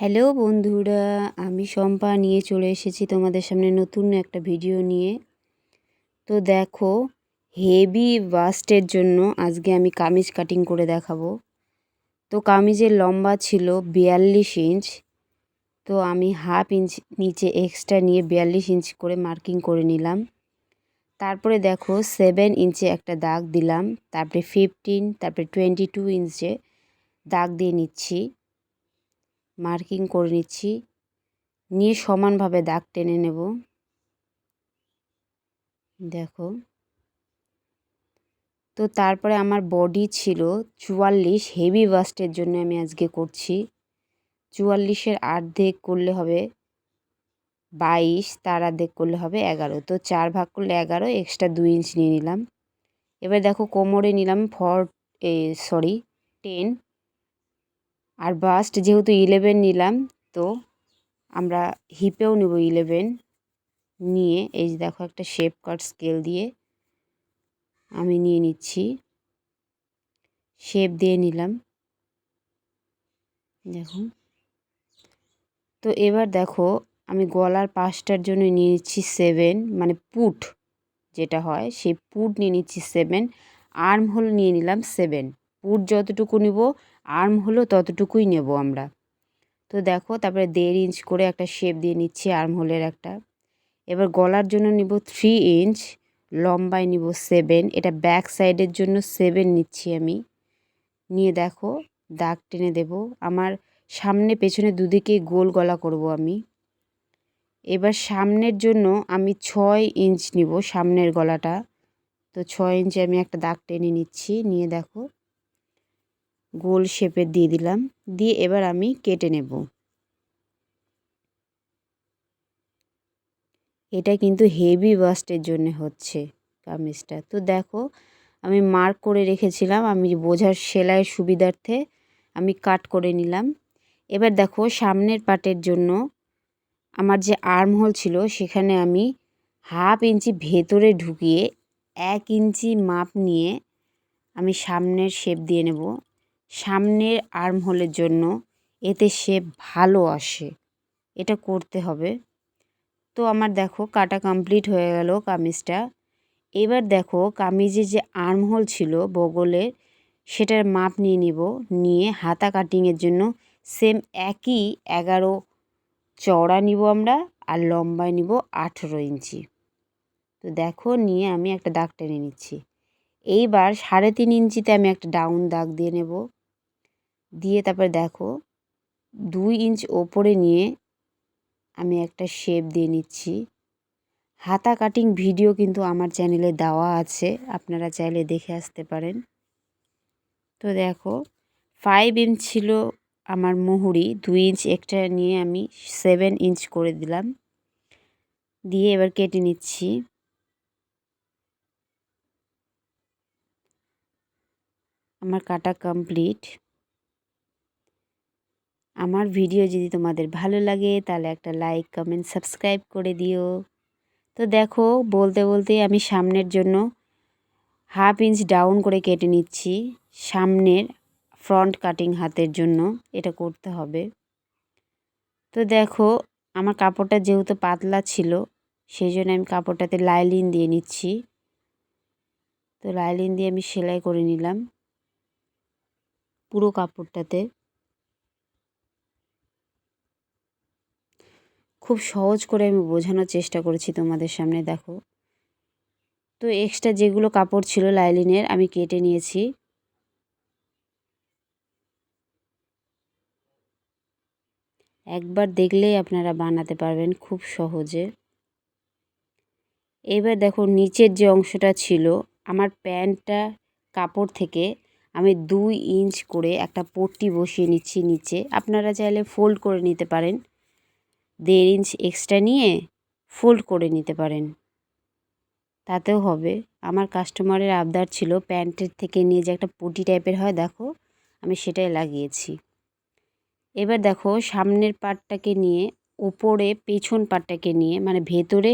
Hello বন্ধুরা, আমি শম্পা নিয়ে চলে এসেছি তোমাদের সামনে নতুন একটা ভিডিও নিয়ে। তো দেখো, হেভি বাস্টের জন্য আজকে আমি কামিজ কাটিং করে দেখাবো। তো কামিজের লম্বা ছিল বিয়াল্লিশ ইঞ্চ, তো আমি হাফ ইঞ্চ নিচে এক্সট্রা নিয়ে বিয়াল্লিশ ইঞ্চ করে মার্কিং করে নিলাম। তারপরে দেখো, সেভেন ইঞ্চে একটা দাগ দিলাম, তারপরে ফিফটিন, তারপরে টোয়েন্টি টু ইঞ্চে দাগ দিয়ে নিচ্ছি। মার্কিং করে নিচ্ছি। নিয়ে সমানভাবে দাগ টেনে নেব। দেখো। তো তারপরে আমার বডি ছিল চুয়াল্লিশ হেভি বাস্টের জন্য আমি আজকে করছি। চুয়াল্লিশের আর্ধেক করলে হবে বাইশ, তার আর্ধেক করলে হবে এগারো। তো চার ভাগ করলে এগারো এক্সট্রা দুই ইঞ্চ নিয়ে নিলাম। এবার দেখো কোমরে নিলাম ফর, এ সরি টেন আর বাস্ট যেহেতু ইলেভেন নিলাম, তো আমরা হিপেও নেব ইলেভেন নিয়ে, এই যে দেখো একটা শেপ কাট স্কেল দিয়ে আমি নিয়ে নিচ্ছি। শেপ দিয়ে নিলাম। দেখো। তো এবার দেখো, আমি গলার পাশটার জন্য নিয়ে নিচ্ছি সেভেন মানে পুট যেটা হয়, সেই পুট নিয়ে নিচ্ছি সেভেন আর্ম হোল নিয়ে নিলাম সেভেন পুট যতটুকু নিব আর্ম হলো ততটুকুই নেব আমরা। তো দেখো, তারপরে দেড় ইঞ্চ করে একটা শেপ দিয়ে নিচ্ছি আর্ম হোলের একটা। এবার গলার জন্য নিব থ্রি ইঞ্চ, লম্বায় নিব সেভেন। এটা ব্যাক সাইডের জন্য সেভেন নিচ্ছি আমি। নিয়ে দেখো, দাগ টেনে দেব। আমার সামনে পেছনে দুদিকে গোল গলা করব আমি। এবার সামনের জন্য আমি ছয় ইঞ্চ নিব সামনের গলাটা। তো ছয় ইঞ্চে আমি একটা দাগ টেনে নিচ্ছি। নিয়ে দেখো গোল শেপের দিয়ে দিলাম। দিয়ে এবার আমি কেটে নেব। এটা কিন্তু হেভি বাস্টের জন্য হচ্ছে কামিজটা। তো দেখো, আমি মার্ক করে রেখেছিলাম, আমি বোঝার সেলাইয়ের সুবিধার্থে আমি কাট করে নিলাম। এবার দেখো, সামনের পাটের জন্য আমার যে আর্ম হোল ছিল, সেখানে আমি হাফ ইঞ্চি ভেতরে ঢুকিয়ে এক ইঞ্চি মাপ নিয়ে আমি সামনের শেপ দিয়ে নেব। সামনের আর্ম হোলের জন্য এতে শেপ ভালো আসে। এটা করতে হবে। তো আমার দেখো কাটা কমপ্লিট হয়ে গেল কামিজটা। এবার দেখো কামিজে যে আর্ম হোল ছিল বগলের সেটার মাপ নিয়ে নিব। নিয়ে হাতা কাটিংয়ের জন্য সেম একই এগারো চওড়া নিব আমরা আর লম্বায় নিব আঠেরো ইঞ্চি। তো দেখো নিয়ে আমি একটা দাগ টেনে নিচ্ছি। এইবার সাড়ে তিন ইঞ্চিতে আমি একটা ডাউন দাগ দিয়ে নেব। দিয়ে তারপরে দেখো, দুই ইঞ্চ ওপরে নিয়ে আমি একটা শেপ দিয়ে নিচ্ছি। হাতা কাটিং ভিডিও কিন্তু আমার চ্যানেলে দেওয়া আছে, আপনারা চাইলে দেখে আসতে পারেন। তো দেখো ফাইভ ইঞ্চ ছিল আমার মুহুরি, দুই ইঞ্চ একটা নিয়ে আমি সেভেন ইঞ্চ করে দিলাম। দিয়ে এবার কেটে নিচ্ছি। আমার কাটা কমপ্লিট আমার ভিডিও যদি তোমাদের ভালো লাগে, তাহলে একটা লাইক কমেন্ট সাবস্ক্রাইব করে দিও। তো দেখো, বলতে বলতে আমি সামনের জন্য হাফ ইঞ্চ ডাউন করে কেটে নিচ্ছি। সামনের ফ্রন্ট কাটিং হাতের জন্য এটা করতে হবে। তো দেখো, আমার কাপড়টা যেহেতু পাতলা ছিল সেই জন্য আমি কাপড়টাতে লাইলিন দিয়ে নিচ্ছি। তো লাইলিন দিয়ে আমি সেলাই করে নিলাম পুরো কাপড়টাতে। খুব সহজ করে আমি বোঝানোর চেষ্টা করেছি তোমাদের সামনে, দেখো। তো এক্সট্রা যেগুলো কাপড় ছিল লাইলিনের, আমি কেটে নিয়েছি। একবার দেখলেই আপনারা বানাতে পারবেন খুব সহজে। এবার দেখো নিচের যে অংশটা ছিল, আমার প্যান্টটা কাপড় থেকে আমি দুই ইঞ্চ করে একটা পট্টি বসিয়ে নিচ্ছি নিচে। আপনারা চাইলে ফোল্ড করে নিতে পারেন। দেড় ইঞ্চ এক্সট্রা নিয়ে ফোল্ড করে নিতে পারেন। তাতেও হবে। আমার কাস্টমারের আবদার ছিল প্যান্টের থেকে নিয়ে যে একটা পটি টাইপের হয়, দেখো, আমি সেটাই লাগিয়েছি। এবার দেখো, সামনের পাটটাকে নিয়ে, উপরে পেছন পাটটাকে নিয়ে মানে ভেতরে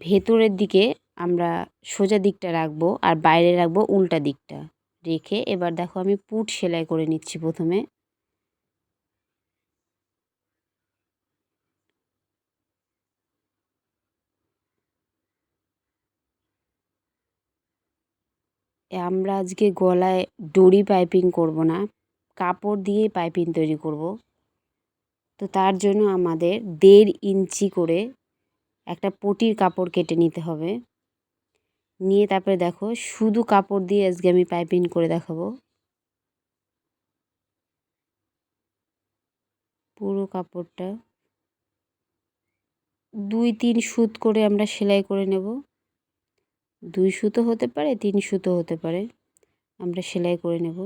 ভেতরের দিকে আমরা সোজা দিকটা রাখব আর বাইরে রাখব উল্টা দিকটা। রেখে এবার দেখো, আমি পুট সেলাই করে নিচ্ছি প্রথমে। আমরা আজকে গলায় ডরি পাইপিং করব না, কাপড় দিয়ে পাইপিং তৈরি করব। তো তার জন্য আমাদের দেড় ইঞ্চি করে একটা পটির কাপড় কেটে নিতে হবে। নিয়ে তারপরে দেখো, শুধু কাপড় দিয়ে আজকে আমি পাইপিং করে দেখাবো। পুরো কাপড়টা দুই তিন সুত করে আমরা সেলাই করে নেব। দুই সুতো হতে পারে, তিন সুতো হতে পারে। আমরা সেলাই করে নেব।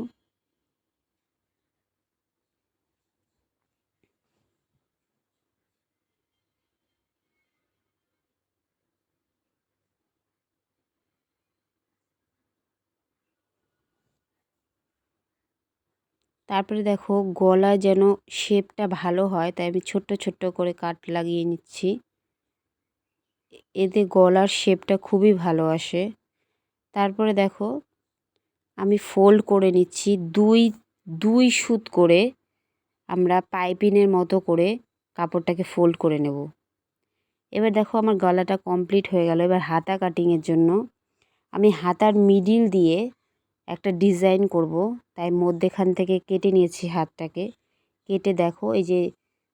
তারপরে দেখো গলা যেন শেপটা ভালো হয়, তাই আমি ছোট্ট ছোট্ট করে কাট লাগিয়ে নিচ্ছি। এতে গলার শেপটা খুবই ভালো আসে। তারপরে দেখো, আমি ফোল্ড করে নিচ্ছি দুই দুই সুত করে আমরা পাইপিনের মতো করে কাপড়টাকে ফোল্ড করে নেব। এবার দেখো আমার গলাটা কমপ্লিট হয়ে গেল। এবার হাতা কাটিংয়ের জন্য আমি হাতার মিডিল দিয়ে একটা ডিজাইন করব। তাই মধ্যেখান থেকে কেটে নিয়েছি হাতটাকে। কেটে দেখো, এই যে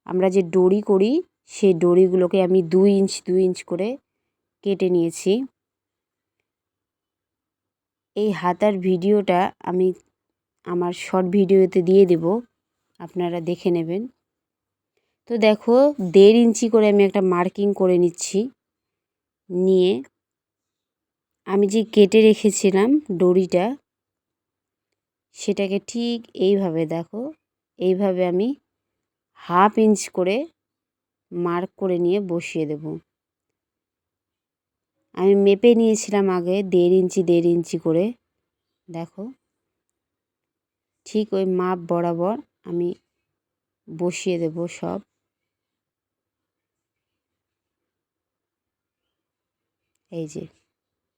আমরা যে ডরি করি সেই ডরিগুলোকে আমি দুই ইঞ্চ দুই ইঞ্চ করে কেটে নিয়েছি। এই হাতার ভিডিওটা আমি আমার শর্ট ভিডিওতে দিয়ে দেব, আপনারা দেখে নেবেন। তো দেখো, দেড় ইঞ্চি করে আমি একটা মার্কিং করে নিচ্ছি, নিয়ে আমি যে কেটে রেখেছিলাম ডরিটা সেটাকে ঠিক এইভাবে দেখো, এইভাবে আমি হাফ ইঞ্চ করে মার্ক করে নিয়ে বসিয়ে দেব। আমি মেপে নিয়েছিলাম আগে দেড় ইঞ্চি দেড় ইঞ্চি করে। দেখো, ঠিক ওই মাপ বরাবর আমি বসিয়ে দেব সব। এই যে,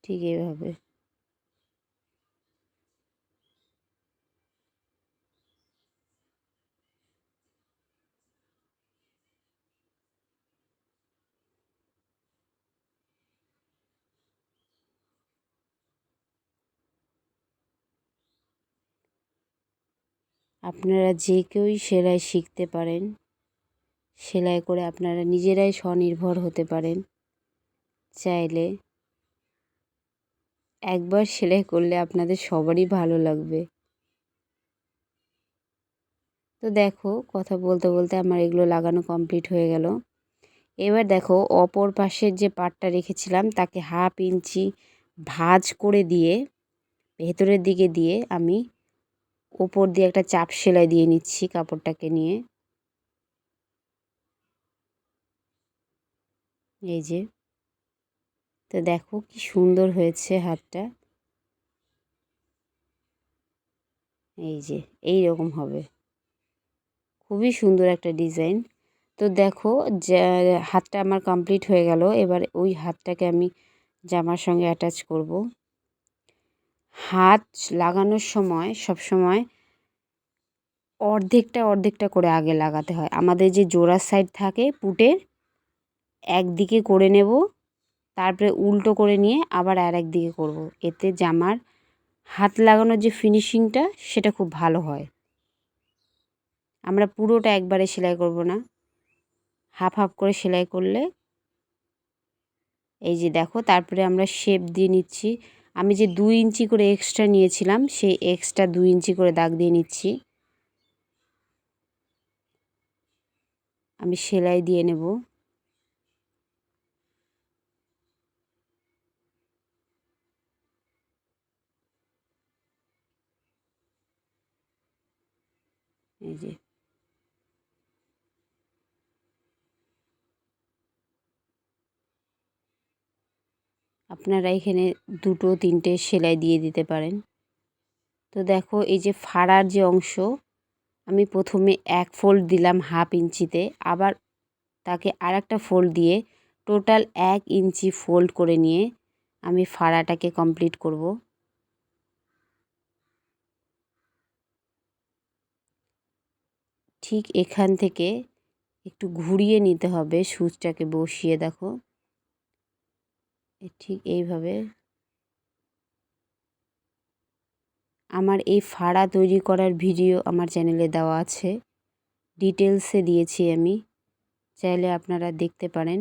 ঠিক এইভাবে। আপনারা যে কেউই সেলাই শিখতে পারেন, সেলাই করে আপনারা নিজেরাই স্বনির্ভর হতে পারেন। চাইলে একবার সেলাই করলে আপনাদের সবারই ভালো লাগবে। তো দেখো, কথা বলতে বলতে আমার এগুলো লাগানো কমপ্লিট হয়ে গেল। এবার দেখো, অপর পাশের যে পাটটা রেখেছিলাম, তাকে হাফ ইঞ্চি ভাজ করে দিয়ে ভেতরের দিকে দিয়ে আমি ওপর দিয়ে একটা চাপ সেলাই দিয়ে নিচ্ছি কাপড়টাকে নিয়ে। এই যে। তো দেখো কি সুন্দর হয়েছে হাতটা। এই যে এই রকম হবে। খুবই সুন্দর একটা ডিজাইন। তো দেখো, যে, হাতটা আমার কমপ্লিট হয়ে গেল। এবার ওই হাতটাকে আমি জামার সঙ্গে অ্যাটাচ করব। হাত লাগানোর সময় সব সময় অর্ধেকটা অর্ধেকটা করে আগে লাগাতে হয়। আমাদের যে জোড়ার সাইড থাকে পুটের, একদিকে করে নেব, তারপরে উল্টো করে নিয়ে আবার আর একদিকে করব। এতে জামার হাত লাগানোর যে ফিনিশিংটা সেটা খুব ভালো হয়। আমরা পুরোটা একবারে সেলাই করব না। হাফ হাফ করে সেলাই করলে, এই যে দেখো, তারপরে আমরা শেপ দিয়ে নিচ্ছি। আমি যে দুই ইঞ্চি করে এক্সট্রা নিয়েছিলাম, সেই এক্সট্রা দুই ইঞ্চি করে দাগ দিয়ে নিচ্ছি। আমি সেলাই দিয়ে নেব এই যে আপনারা এখানে দুটো, তিনটে সেলাই দিয়ে দিতে পারেন। তো দেখো, এই যে ফাড়ার যে অংশ, আমি প্রথমে এক ফোল্ড দিলাম হাফ ইঞ্চিতে, আবার তাকে আর একটা ফোল্ড দিয়ে টোটাল এক ইঞ্চি ফোল্ড করে নিয়ে আমি ফাড়াটাকে কমপ্লিট করব। ঠিক এখান থেকে একটু ঘুরিয়ে নিতে হবে, সুচটাকে বসিয়ে, দেখো। ঠিক এইভাবে। আমার এই ফাড়া তৈরি করার ভিডিও আমার চ্যানেলে দেওয়া আছে। ডিটেলসে দিয়েছি আমি। চাইলে আপনারা দেখতে পারেন।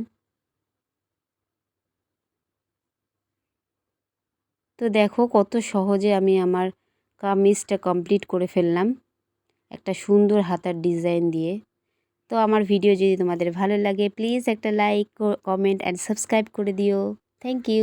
তো দেখো কত সহজে আমি আমার কামিজটা কমপ্লিট করে ফেললাম। একটা সুন্দর হাতার ডিজাইন দিয়ে। তো আমার ভিডিও যদি তোমাদের ভালো লাগে, প্লিজ একটা লাইক কমেন্ট, অ্যান্ড সাবস্ক্রাইব করে দিও। Thank you